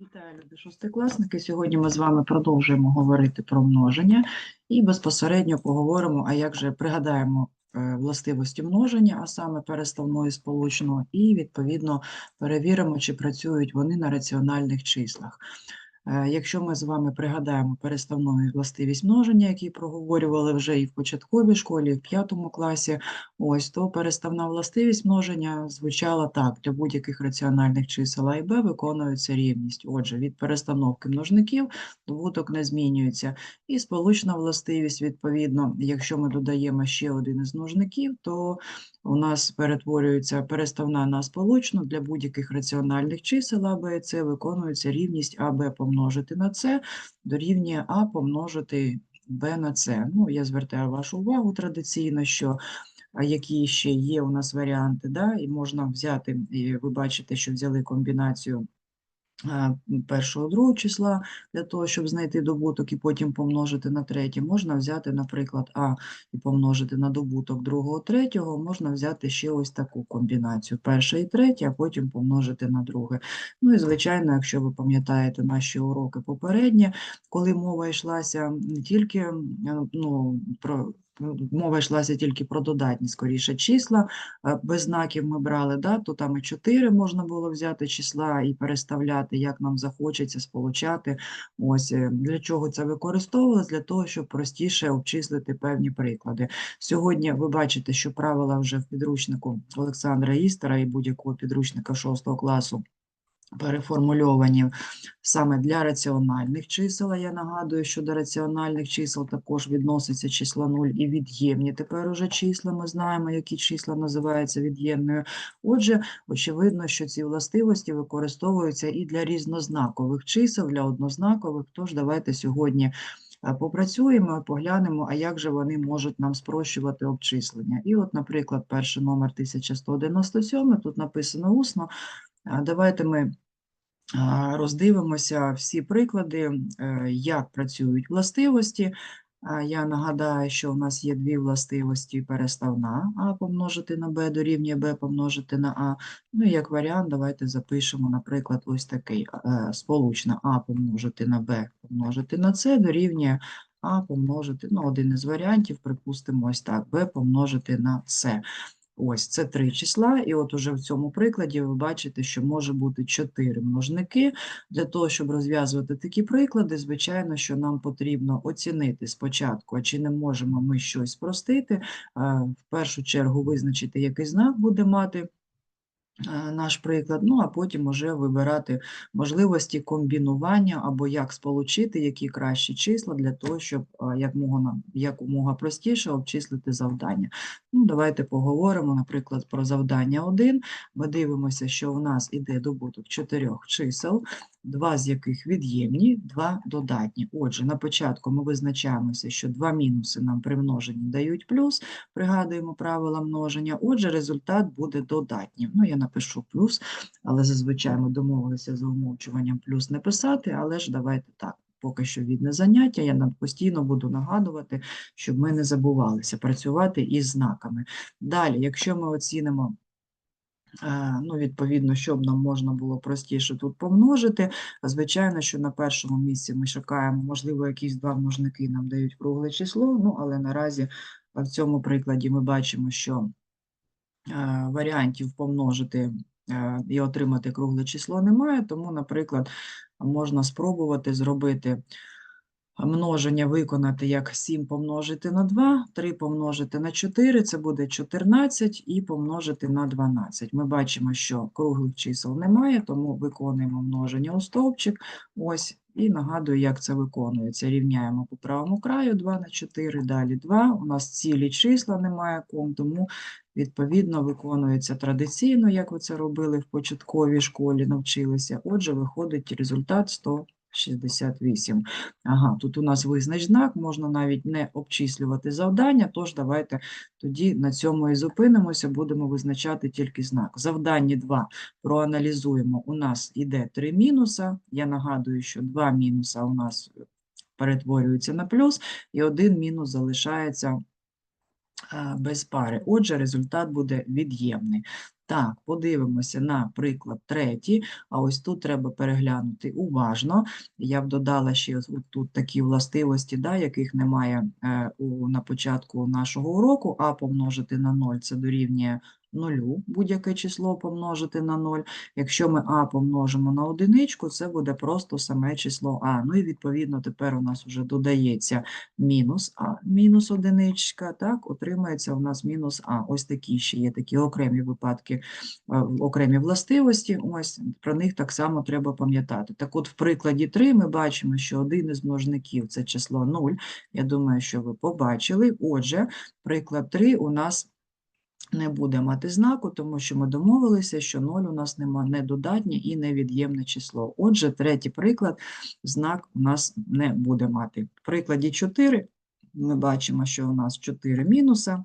Вітаю, любі шостикласники. Сьогодні ми з вами продовжуємо говорити про множення і безпосередньо поговоримо, а як же пригадаємо е, властивості множення, а саме переставної сполучного, і відповідно перевіримо, чи працюють вони на раціональних числах. Е, Якщо ми з вами пригадаємо переставну властивість множення, які проговорювали вже і в початковій школі, і в п'ятому класі, ось то переставна властивість множення звучала так: для будь-яких раціональних чисел А і Б виконується рівність. Отже, від перестановки множників добуток не змінюється. І сполучна властивість, відповідно, якщо ми додаємо ще один із множників, то у нас перетворюється переставна на сполучну для будь-яких раціональних чисел А, Б і С виконується рівність АБ помножити на С дорівнює А помножити Б на С. Ну, я звертаю вашу увагу традиційно, що які ще є у нас варіанти, да, і можна взяти, і ви бачите, що взяли комбінацію а, першого другого числа для того, щоб знайти добуток і потім помножити на третє. Можна взяти, наприклад, А і помножити на добуток другого, третього, можна взяти ще ось таку комбінацію, перше і третє, а потім помножити на друге. Ну і, звичайно, якщо ви пам'ятаєте наші уроки попередні, коли мова йшлася не тільки ну, про мова йшлася тільки про додатні, скоріше, числа, е, без знаків ми брали, да, то там і 4 можна було взяти числа і переставляти, як нам захочеться сполучати. Ось е, для чого це використовувалось? Для того, щоб простіше обчислити певні приклади. Сьогодні ви бачите, що правила вже в підручнику Олександра Істера і будь-якого підручника 6 класу переформульовані саме для раціональних чисел. Я нагадую, що до раціональних чисел також відноситься число 0 і від'ємні. Тепер уже числа ми знаємо, які числа називаються від'ємною. Отже, очевидно, що ці властивості використовуються і для різнознакових чисел, для однознакових. Тож давайте сьогодні е, попрацюємо і поглянемо, а як же вони можуть нам спрощувати обчислення. І от, наприклад, перший номер 1197, тут написано усно. Давайте ми роздивимося всі приклади, е, як працюють властивості. Я нагадаю, що у нас є дві властивості переставна А помножити на Б дорівнює Б помножити на А. Ну і як варіант, давайте запишемо, наприклад, ось такий е, сполучна А помножити на Б помножити на С дорівнює А помножити, ну, один із варіантів, припустимо, ось так, Б помножити на С. Ось це три числа, і от уже в цьому прикладі ви бачите, що може бути чотири множники. Для того, щоб розв'язувати такі приклади, звичайно, що нам потрібно оцінити спочатку, а чи не можемо ми щось спростити, в першу чергу визначити, який знак буде мати наш приклад, ну а потім уже вибирати можливості комбінування або як сполучити, які кращі числа для того, щоб е, якомога, простіше обчислити завдання. Ну, давайте поговоримо, наприклад, про завдання 1. Ми дивимося, що у нас іде добуток чотирьох чисел, два з яких від'ємні, два додатні. Отже, на початку ми визначаємося, що два мінуси нам при множенні дають плюс, пригадуємо правила множення, отже, результат буде додатнім. Ну, я напишу плюс, але зазвичай ми домовилися за умовчуванням плюс не писати, але ж давайте так. Поки що відне заняття, я нам постійно буду нагадувати, щоб ми не забувалися працювати із знаками. Далі, якщо ми оцінимо, е, ну, відповідно, щоб нам можна було простіше тут помножити, звичайно, що на першому місці ми шукаємо, можливо, якісь два множники нам дають кругле число, ну, але наразі в цьому прикладі ми бачимо, що варіантів помножити е, і отримати кругле число немає, тому, наприклад, можна спробувати зробити множення виконати як 7 помножити на 2, 3 помножити на 4, це буде 14, і помножити на 12. Ми бачимо, що круглих чисел немає, тому виконуємо множення у стовпчик. Ось, і нагадую, як це виконується. Рівняємо по правому краю 2 на 4, далі 2. У нас цілі числа немає ком, тому відповідно виконується традиційно, як ви це робили в початковій школі, навчилися. Отже, виходить результат 168. Ага, тут у нас визнач знак, можна навіть не обчислювати завдання, тож давайте тоді на цьому і зупинимося, будемо визначати тільки знак. Завдання 2 проаналізуємо. У нас іде 3 мінуса. Я нагадую, що 2 мінуса у нас перетворюються на плюс, і один мінус залишається без пари. Отже, результат буде від'ємний. Так, подивимося на приклад третій, а ось тут треба переглянути уважно. Я б додала ще тут такі властивості, да, яких немає е, у, на початку нашого уроку, а помножити на 0 це дорівнює нулю, будь-яке число помножити на 0. Якщо ми а помножимо на одиничку, це буде просто саме число а. Ну і відповідно тепер у нас вже додається мінус а, мінус одиничка, так, отримається у нас мінус а. Ось такі ще є такі окремі випадки, е, окремі властивості, ось про них так само треба пам'ятати. Так от в прикладі 3 ми бачимо, що один із множників – це число 0. Я думаю, що ви побачили. Отже, приклад 3 у нас не буде мати знаку, тому що ми домовилися, що 0 у нас нема не додатнє і невід'ємне число. Отже, третій приклад, знак у нас не буде мати. В прикладі 4 ми бачимо, що у нас 4 мінуса.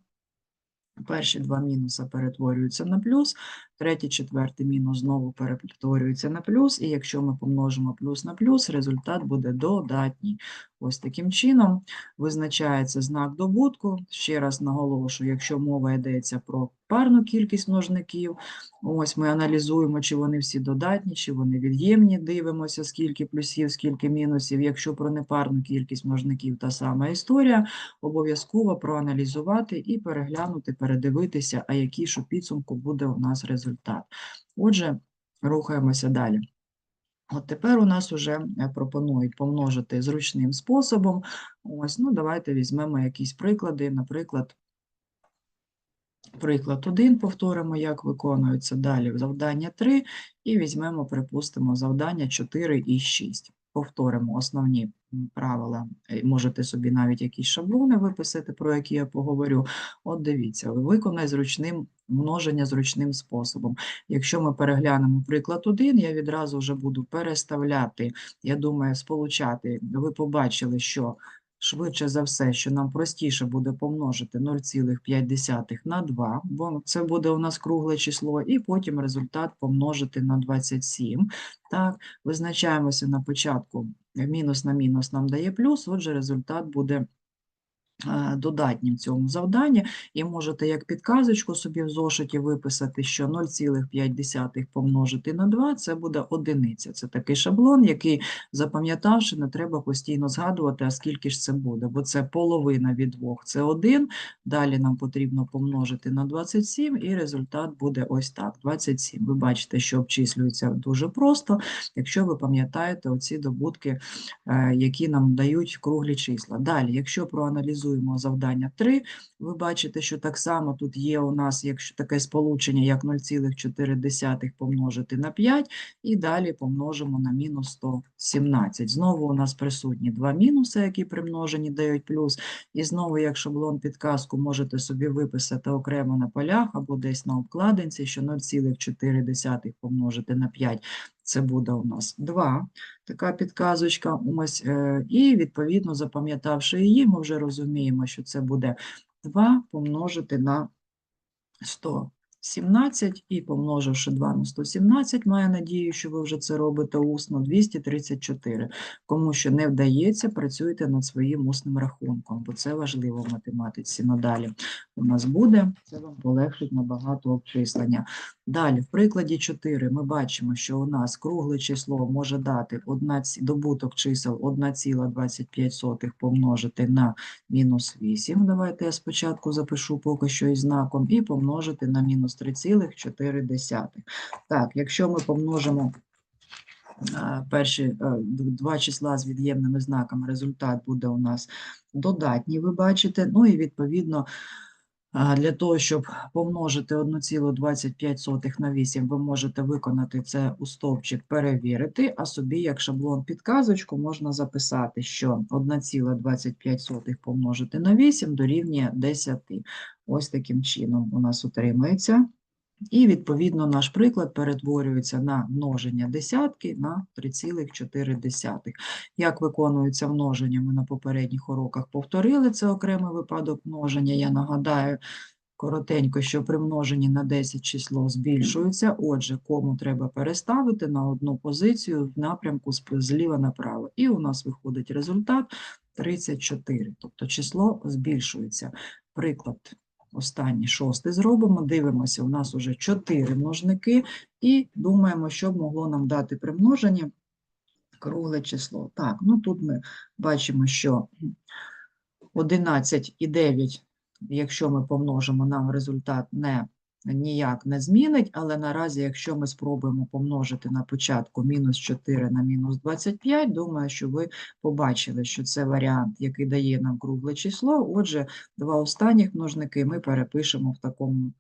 Перші два мінуса перетворюються на плюс, третій, четвертий мінус знову перетворюється на плюс, і якщо ми помножимо плюс на плюс, результат буде додатній. Ось таким чином визначається знак добутку. Ще раз наголошую, якщо мова йдеться про парну кількість множників, ось ми аналізуємо, чи вони всі додатні, чи вони від'ємні, дивимося, скільки плюсів, скільки мінусів. Якщо про непарну кількість множників та сама історія, обов'язково проаналізувати і переглянути, передивитися, а який ж у підсумку буде у нас результат. Отже, рухаємося далі. От тепер у нас вже пропонують помножити зручним способом. Ось, ну давайте візьмемо якісь приклади. Наприклад, приклад 1 повторимо, як виконується. Далі завдання 3 і візьмемо, припустимо, завдання 4 і 6. Повторимо основні правила. Е, Можете собі навіть якісь шаблони виписати, про які я поговорю. От дивіться, виконай зручним множення зручним способом. Якщо ми переглянемо приклад один, я відразу вже буду переставляти, я думаю, сполучати. Ви побачили, що швидше за все, що нам простіше буде помножити 0,5 на 2, бо це буде у нас кругле число, і потім результат помножити на 27. Так, визначаємося на початку. Мінус на мінус нам дає плюс, отже, результат буде додатнім цьому завданні. І можете як підказочку собі в зошиті виписати, що 0,5 помножити на 2 – це буде одиниця. Це такий шаблон, який, запам'ятавши, не треба постійно згадувати, а скільки ж це буде, бо це половина від 2 – це 1, далі нам потрібно помножити на 27, і результат буде ось так, 27. Ви бачите, що обчислюється дуже просто, якщо ви пам'ятаєте оці добутки, е, які нам дають круглі числа. Далі, якщо проаналізуємо завдання 3, ви бачите, що так само тут є у нас якщо таке сполучення, як 0,4 помножити на 5, і далі помножимо на мінус 117. Знову у нас присутні два мінуси, які при множенні дають плюс. І знову, як шаблон підказку, можете собі виписати окремо на полях або десь на обкладинці, що 0,4 помножити на 5 це буде у нас 2, така підказочка. Е, і відповідно, запам'ятавши її, ми вже розуміємо, що це буде 2 помножити на 117 і помноживши 2 на 117, маю надію, що ви вже це робите усно, 234. Кому що не вдається, працюйте над своїм усним рахунком, бо це важливо в математиці надалі. У нас буде, це вам полегшить набагато обчислення. Далі, в прикладі 4 ми бачимо, що у нас кругле число може дати одна ці- добуток чисел 1,25 помножити на мінус 8. Давайте я спочатку запишу поки що із знаком, і помножити на мінус 3,4. Так, якщо ми помножимо перші е, два числа з від'ємними знаками, результат буде у нас додатній, ви бачите. Ну і відповідно Для того, щоб помножити 1,25 на 8, ви можете виконати це у стовпчик перевірити, а собі як шаблон підказочку можна записати, що 1,25 помножити на 8 дорівнює 10. Ось таким чином у нас утримується. І, відповідно, наш приклад перетворюється на множення десятки на 3,4. Як виконується множення, ми на попередніх уроках повторили, це окремий випадок множення. Я нагадаю коротенько, що при множенні на 10 число збільшується, отже, кому треба переставити на одну позицію в напрямку зліва направо. І у нас виходить результат 34, тобто число збільшується. Приклад останній шостий зробимо, дивимося, у нас уже чотири множники, і думаємо, що б могло нам дати при множенні кругле число. Так, ну тут ми бачимо, що 11 і 9, якщо ми помножимо, нам результат не ніяк не змінить, але наразі, якщо ми спробуємо помножити на початку мінус 4 на мінус 25, думаю, що ви побачили, що це варіант, який дає нам кругле число. Отже, два останніх множники ми перепишемо в такому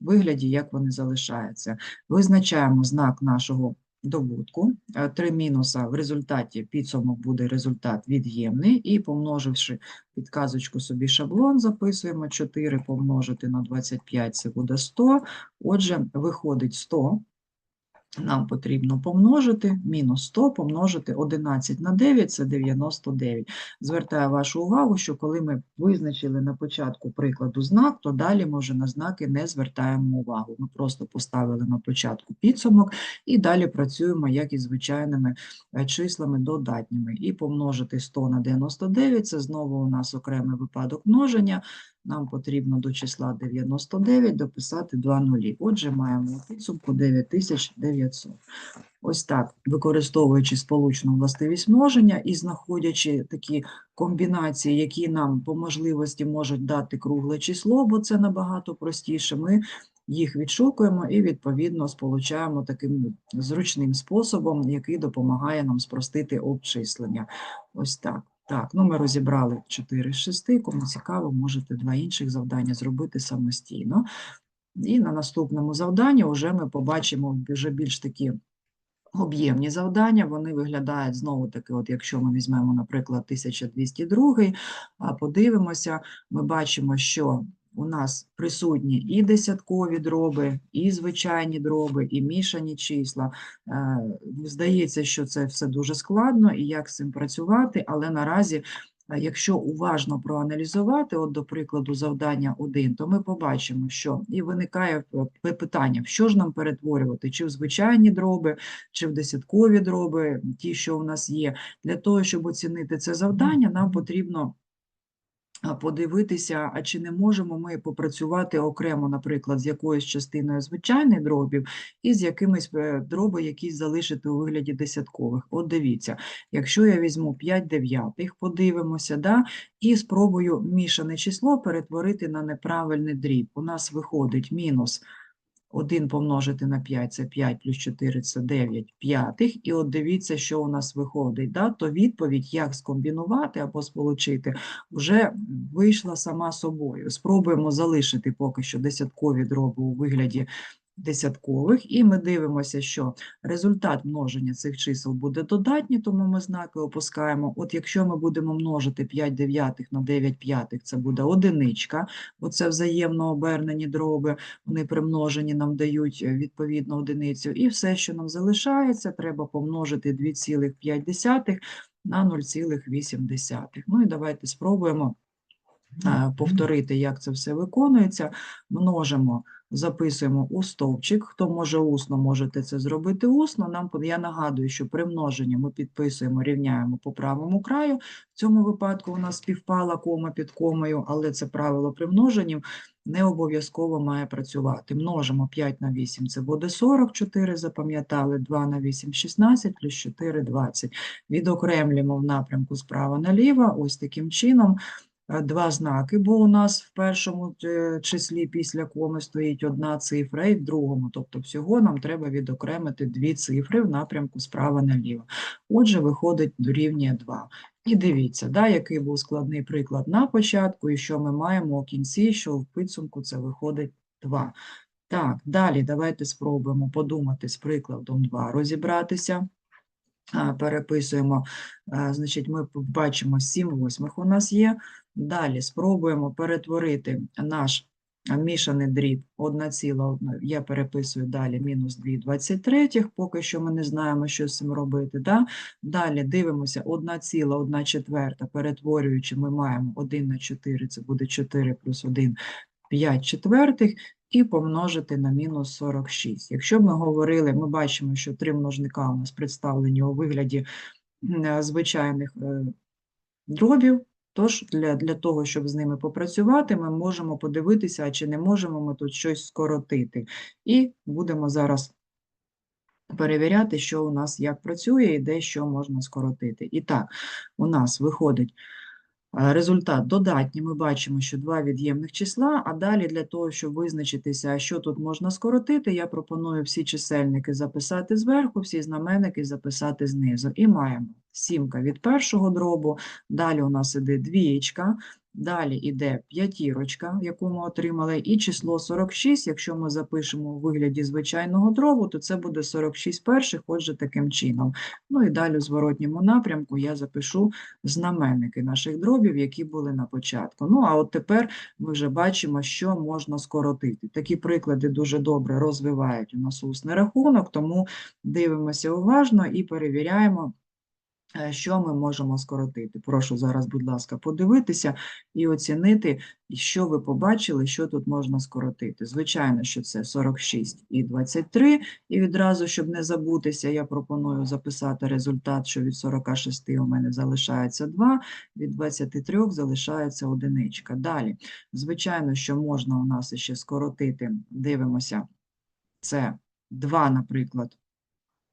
вигляді, як вони залишаються. Визначаємо знак нашого добутку. Е, Три мінуса в результаті підсумок буде результат від'ємний, і помноживши підказочку собі шаблон, записуємо 4 помножити на 25, це буде 100. Отже, виходить 100. Нам потрібно помножити, мінус 100 помножити 11 на 9, це 99. Звертаю вашу увагу, що коли ми визначили на початку прикладу знак, то далі ми вже на знаки не звертаємо увагу. Ми просто поставили на початку підсумок і далі працюємо, як і звичайними е, числами додатніми. І помножити 100 на 99 – це знову у нас окремий випадок множення. Нам потрібно до числа 99 дописати два нулі. Отже, маємо підсумку 9900. Ось так, використовуючи сполучну властивість множення і знаходячи такі комбінації, які нам по можливості можуть дати кругле число, бо це набагато простіше, ми їх відшукуємо і, відповідно, сполучаємо таким зручним способом, який допомагає нам спростити обчислення. Ось так. Так, ну ми розібрали 4 з 6, кому цікаво, можете два інших завдання зробити самостійно. І на наступному завданні вже ми побачимо вже більш такі об'ємні завдання. Вони виглядають знову таки, от якщо ми візьмемо, наприклад, 1202, а подивимося, ми бачимо, що у нас присутні і десяткові дроби, і звичайні дроби, і мішані числа. Е, Здається, що це все дуже складно і як з цим працювати, але наразі, е, якщо уважно проаналізувати, от до прикладу, завдання 1, то ми побачимо, що і виникає е, питання, що ж нам перетворювати, чи в звичайні дроби, чи в десяткові дроби, ті, що у нас є. Для того, щоб оцінити це завдання, нам потрібно подивитися, а чи не можемо ми попрацювати окремо, наприклад, з якоюсь частиною звичайних дробів і з якимись е, дроби, якісь залишити у вигляді десяткових. От дивіться, якщо я візьму 5 дев'ятих, подивимося, да, і спробую мішане число перетворити на неправильний дріб. У нас виходить мінус 1 помножити на 5 – це 5 плюс 4 – це 9 п'ятих. І от дивіться, що у нас виходить. Да? То відповідь, як скомбінувати або сполучити, вже вийшла сама собою. Спробуємо залишити поки що десяткові дроби у вигляді десяткових, і ми дивимося, що результат множення цих чисел буде додатній, тому ми знаки опускаємо. От якщо ми будемо множити 5 дев'ятих на 9 п'ятих, це буде одиничка, оце взаємно обернені дроби, вони примножені нам дають е, відповідно одиницю. І все, що нам залишається, треба помножити 2,5 на 0,8. Ну і давайте спробуємо е, повторити, як це все виконується. Множимо записуємо у стовпчик. Хто може усно, можете це зробити усно. Нам я нагадую, що при множенні ми підписуємо, рівняємо по правому краю. В цьому випадку у нас співпала кома під комою, але це правило при множенні не обов'язково має працювати. Множимо 5 на 8, це буде 44, запам'ятали, 2 на 8 – 16, плюс 4 – 20. Відокремлюємо в напрямку справа наліво, ось таким чином два знаки, бо у нас в першому е, числі після коми стоїть одна цифра, і в другому, тобто всього нам треба відокремити дві цифри в напрямку справа наліво. Отже, виходить дорівнює 2. І дивіться, да, який був складний приклад на початку, і що ми маємо у кінці, що в підсумку це виходить 2. Так, далі давайте спробуємо подумати з прикладом 2 розібратися. Переписуємо, значить, ми бачимо 7 восьмих у нас є. Далі спробуємо перетворити наш мішаний дріб 1,1, я переписую далі мінус 2 23, поки що ми не знаємо, що з цим робити. Да? Далі дивимося 1,1 четверта, перетворюючи, ми маємо 1 на 4, це буде 4 плюс 1, 5 четвертих, і помножити на мінус 46. Якщо ми говорили, ми бачимо, що три множника у нас представлені у вигляді е, звичайних е, дробів, Тож для, для того, щоб з ними попрацювати, ми можемо подивитися, чи не можемо ми тут щось скоротити. І будемо зараз перевіряти, що у нас як працює і де що можна скоротити. І так, у нас виходить результат додатні, Ми бачимо, що два від'ємних числа, а далі для того, щоб визначитися, що тут можна скоротити, я пропоную всі чисельники записати зверху, всі знаменники записати знизу. І маємо сімка від першого дробу, далі у нас іде двієчка, Далі йде п'ятірочка, яку ми отримали, і число 46, якщо ми запишемо у вигляді звичайного дробу, то це буде 46 перших, отже, таким чином. Ну і далі у зворотньому напрямку я запишу знаменники наших дробів, які були на початку. Ну, а от тепер ми вже бачимо, що можна скоротити. Такі приклади дуже добре розвивають у нас усний рахунок, тому дивимося уважно і перевіряємо, що ми можемо скоротити. Прошу зараз, будь ласка, подивитися і оцінити, що ви побачили, що тут можна скоротити. Звичайно, що це 46 і 23, і відразу, щоб не забутися, я пропоную записати результат, що від 46 у мене залишається 2, від 23 залишається одиничка. Далі, звичайно, що можна у нас ще скоротити, дивимося, це 2, наприклад,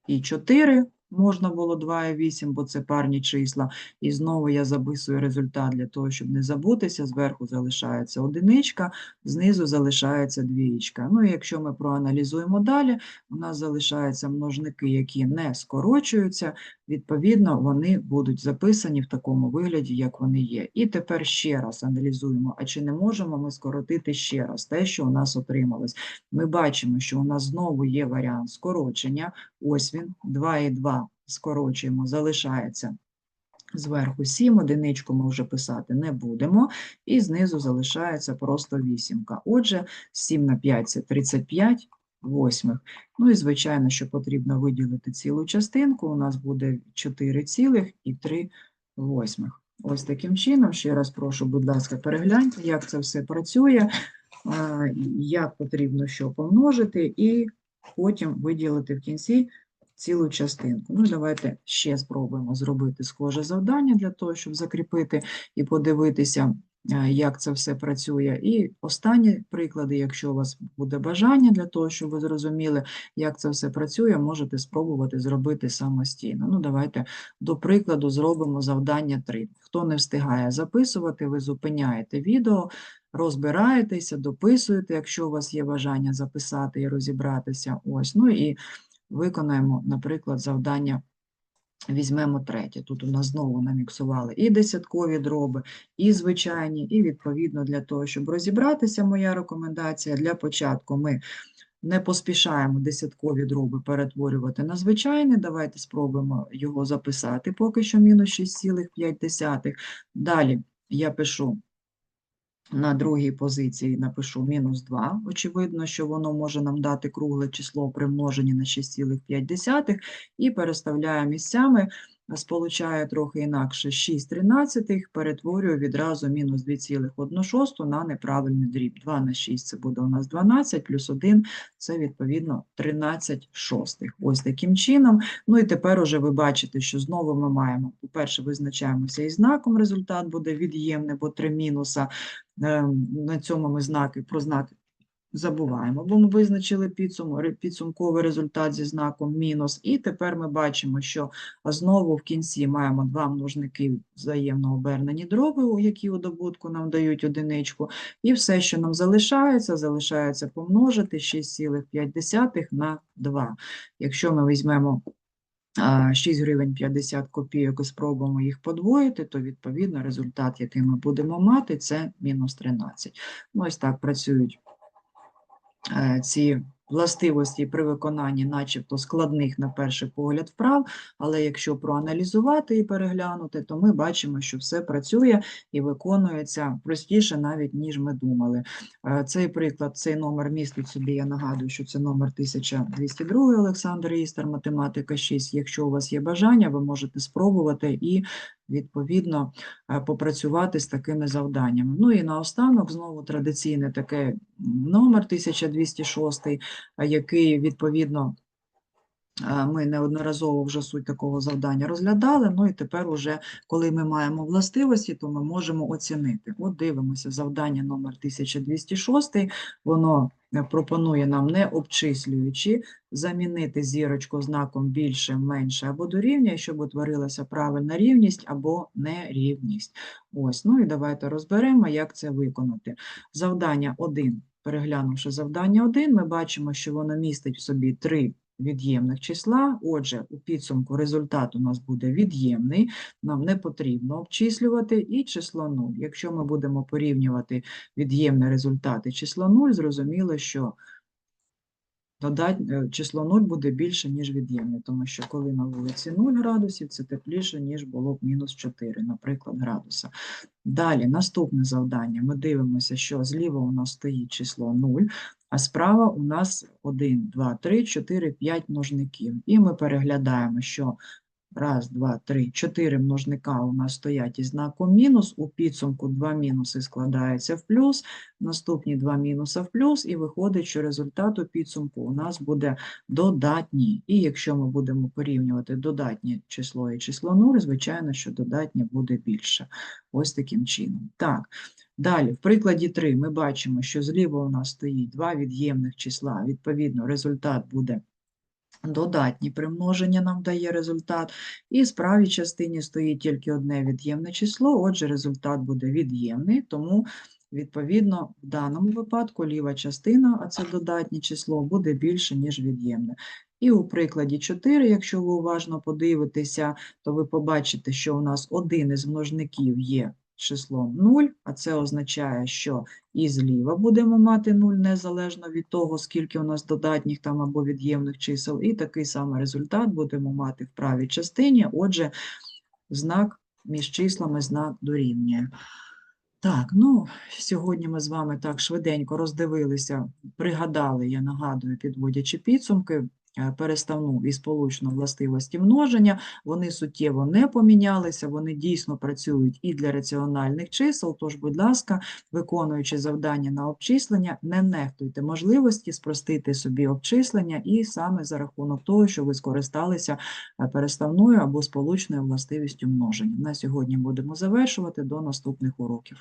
і 4, можна було 2 і 8, бо це парні числа. І знову я записую результат для того, щоб не забутися. Зверху залишається одиничка, знизу залишається двієчка. Ну і якщо ми проаналізуємо далі, у нас залишаються множники, які не скорочуються, відповідно, вони будуть записані в такому вигляді, як вони є. І тепер ще раз аналізуємо, а чи не можемо ми скоротити ще раз те, що у нас отрималось. Ми бачимо, що у нас знову є варіант скорочення. Ось він, 2 і 2 скорочуємо, залишається зверху 7, одиничку ми вже писати не будемо, і знизу залишається просто вісімка. Отже, 7 на 5 – це 35 восьмих. Ну і, звичайно, що потрібно виділити цілу частинку, у нас буде 4,3 восьмих. Ось таким чином, ще раз прошу, будь ласка, перегляньте, як це все працює, як потрібно що помножити, і потім виділити в кінці цілу частинку. Ну, давайте ще спробуємо зробити схоже завдання для того, щоб закріпити і подивитися, е, як це все працює. І останні приклади, якщо у вас буде бажання для того, щоб ви зрозуміли, як це все працює, можете спробувати зробити самостійно. Ну, давайте до прикладу зробимо завдання 3. Хто не встигає записувати, ви зупиняєте відео, розбираєтеся, дописуєте, якщо у вас є бажання записати і розібратися. Ось, ну і виконаємо, наприклад, завдання. Візьмемо третє. Тут у нас знову наміксували і десяткові дроби, і звичайні, і відповідно для того, щоб розібратися, моя рекомендація для початку ми не поспішаємо десяткові дроби перетворювати на звичайні. Давайте спробуємо його записати поки що мінус 6,5. Далі я пишу на другій позиції напишу мінус 2. Очевидно, що воно може нам дати кругле число при множенні на 6,5 і переставляю місцями, сполучаю трохи інакше 6 тринадцятих, перетворюю відразу мінус 2,1 на неправильний дріб. 2 на 6 це буде у нас 12, плюс 1 це відповідно 13 шостих. Ось таким чином. Ну і тепер уже ви бачите, що знову ми маємо, по-перше, визначаємося із знаком, результат буде від'ємний, бо 3 мінуса. Ем, На цьому ми знаки про знаки забуваємо, бо ми визначили підсум, підсумковий результат зі знаком мінус. І тепер ми бачимо, що знову в кінці маємо два множники взаємно обернені дроби, у які у добутку нам дають одиничку. І все, що нам залишається, залишається помножити 6,5 на 2. Якщо ми візьмемо а, 6 гривень 50 копійок і спробуємо їх подвоїти, то відповідно результат, який ми будемо мати, це мінус 13. Ну, ось так працюють ці властивості при виконанні начебто складних на перший погляд вправ, але якщо проаналізувати і переглянути, то ми бачимо, що все працює і виконується простіше навіть, ніж ми думали. Е, Цей приклад, цей номер містить собі, я нагадую, що це номер 1202 Олександр Істер, математика 6. Якщо у вас є бажання, ви можете спробувати і відповідно е, попрацювати з такими завданнями. Ну і наостанок знову традиційне таке номер 1206, а який відповідно Е, Ми неодноразово вже суть такого завдання розглядали. Ну і тепер, уже, коли ми маємо властивості, то ми можемо оцінити. От дивимося, завдання номер 1206. Воно е, пропонує нам, не обчислюючи, замінити зірочку знаком більше, менше або дорівнює, щоб утворилася правильна рівність або нерівність. Ось, ну і давайте розберемо, як це виконати. Завдання 1. Переглянувши завдання 1, ми бачимо, що воно містить в собі три від'ємних числа. Отже, у підсумку результат у нас буде від'ємний, нам не потрібно обчислювати, і число 0. Якщо ми будемо порівнювати від'ємні результати число 0, зрозуміло, що е, число 0 буде більше, ніж від'ємне, тому що коли на вулиці 0 градусів, це тепліше, ніж було б мінус 4, наприклад, градуса. Далі, наступне завдання. Ми дивимося, що зліва у нас стоїть число 0, а справа у нас 1, 2, 3, 4, 5 множників. І ми переглядаємо, що раз, два, три, чотири множника у нас стоять із знаком мінус, у підсумку два мінуси складаються в плюс, наступні два мінуса в плюс, і виходить, що результат у підсумку у нас буде додатній. І якщо ми будемо порівнювати додатнє число і число 0, звичайно, що додатнє буде більше. Ось таким чином. Так, далі, в прикладі 3 ми бачимо, що зліва у нас стоїть два від'ємних числа, відповідно, результат буде додатні примноження нам дає результат, і в правій частині стоїть тільки одне від'ємне число, отже, результат буде від'ємний, тому, відповідно, в даному випадку ліва частина, а це додатнє число, буде більше, ніж від'ємне. І у прикладі 4, якщо ви уважно подивитеся, то ви побачите, що у нас один із множників є числом 0, а це означає, що і зліва будемо мати 0 незалежно від того, скільки у нас додатніх там або від'ємних чисел, і такий самий результат будемо мати в правій частині, отже, знак між числами знак дорівнює. Так, ну, сьогодні ми з вами так швиденько роздивилися, пригадали, я нагадую, підводячи підсумки, переставну і сполучну властивості множення, вони суттєво не помінялися, вони дійсно працюють і для раціональних чисел, тож, будь ласка, виконуючи завдання на обчислення, не нехтуйте можливості спростити собі обчислення і саме за рахунок того, що ви скористалися е, переставною або сполучною властивістю множення. На сьогодні будемо завершувати до наступних уроків.